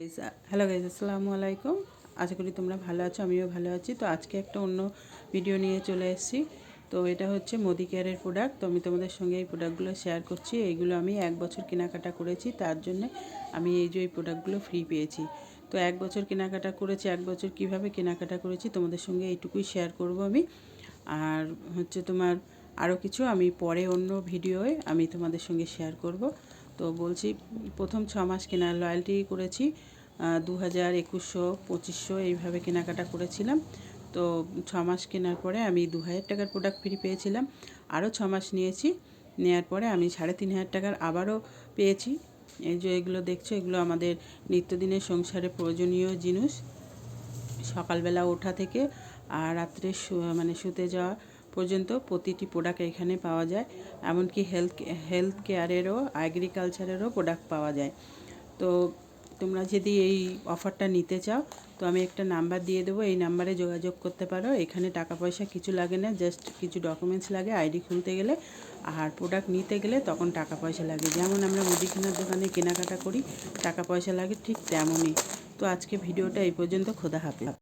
Hello guys আসসালামু আলাইকুম। আশা করি তোমরা ভালো আছো, আমিও ভালো আছি। তো আজকে একটা অন্য ভিডিও নিয়ে চলে এসেছি। তো এটা হচ্ছে মোদি কেয়ারের প্রোডাক্ট তো আমি তোমাদের সঙ্গে এই প্রোডাক্টগুলো শেয়ার করছি। এইগুলো আমি এক বছর কেনাকাটা করেছি। তার জন্য আমি এই যে এই প্রোডাক্টগুলো ফ্রি পেয়েছি। তো এক বছর কেনাকাটা করেছি, এক বছর কীভাবে কেনাকাটা করেছি তোমাদের সঙ্গে এইটুকুই শেয়ার করব আমি। আর হচ্ছে তোমার আরও কিছু আমি পরে অন্য ভিডিওয়ে আমি তোমাদের সঙ্গে শেয়ার করব। তো বলছি, প্রথম ছ মাস কেনার লয়্যালটি করেছি দু হাজার একুশশো পঁচিশশো এইভাবে কেনাকাটা করেছিলাম। তো ছ মাস কেনার পরে আমি দু হাজার টাকার প্রোডাক্ট ফ্রি পেয়েছিলাম। আরও ছ মাস নিয়েছি নেওয়ার পরে আমি সাড়ে তিন হাজার টাকার আবারও পেয়েছি। এই যে এগুলো দেখছ, এগুলো আমাদের নিত্যদিনের সংসারে প্রয়োজনীয় জিনিস। সকালবেলা ওঠা থেকে আর রাত্রে মানে শুতে যাওয়া পর্যন্ত প্রতিটি প্রোডাক্ট এখানে পাওয়া যায়। এমনকি হেলথ হেলথ কেয়ারেরও অ্যাগ্রিকালচারেরও প্রোডাক্ট পাওয়া যায়। তো তোমরা যদি এই অফারটা নিতে চাও, তো আমি একটা নাম্বার দিয়ে দেবো। এই নাম্বারে যোগাযোগ করতে পারো। এখানে টাকা পয়সা কিছু লাগে না জাস্ট কিছু ডকুমেন্টস লাগে আইডি খুলতে গেলে। আর প্রোডাক্ট নিতে গেলে তখন টাকা পয়সা লাগে। যেমন আমরা মুদিখানার দোকানে কেনাকাটা করি টাকা পয়সা লাগে ঠিক তেমনই। তো আজকে ভিডিওটা এই পর্যন্ত। খোদা হাফেজ।